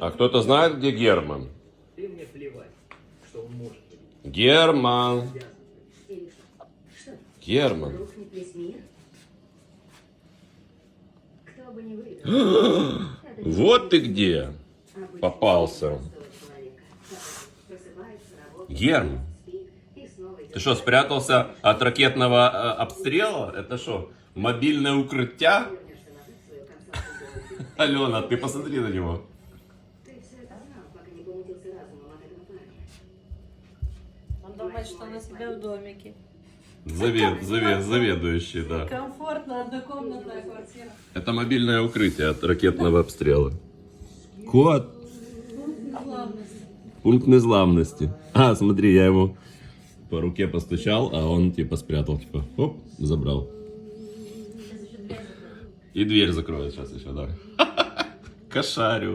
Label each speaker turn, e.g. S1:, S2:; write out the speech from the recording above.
S1: А кто-то знает, где Герман?
S2: И мне плевать, что он может быть.
S1: Герман. Герман. Вот ты где.
S3: обычный
S1: попался. Герман.
S3: идет
S1: Ты что, спрятался от ракетного э, обстрела? Это что, мобильное укрытие? Алена, ты посмотри на него.
S4: Он думает, что на себя в домике.
S1: Завед, завед, заведующий, да.
S4: Комфортно, однокомнатная квартира.
S1: Это мобильное укрытие от ракетного обстрела. Кот. Пункт незламности. А, смотри, я ему по руке постучал, а он типа спрятал, типа, оп, забрал. И дверь закроет сейчас еще, да. Cassário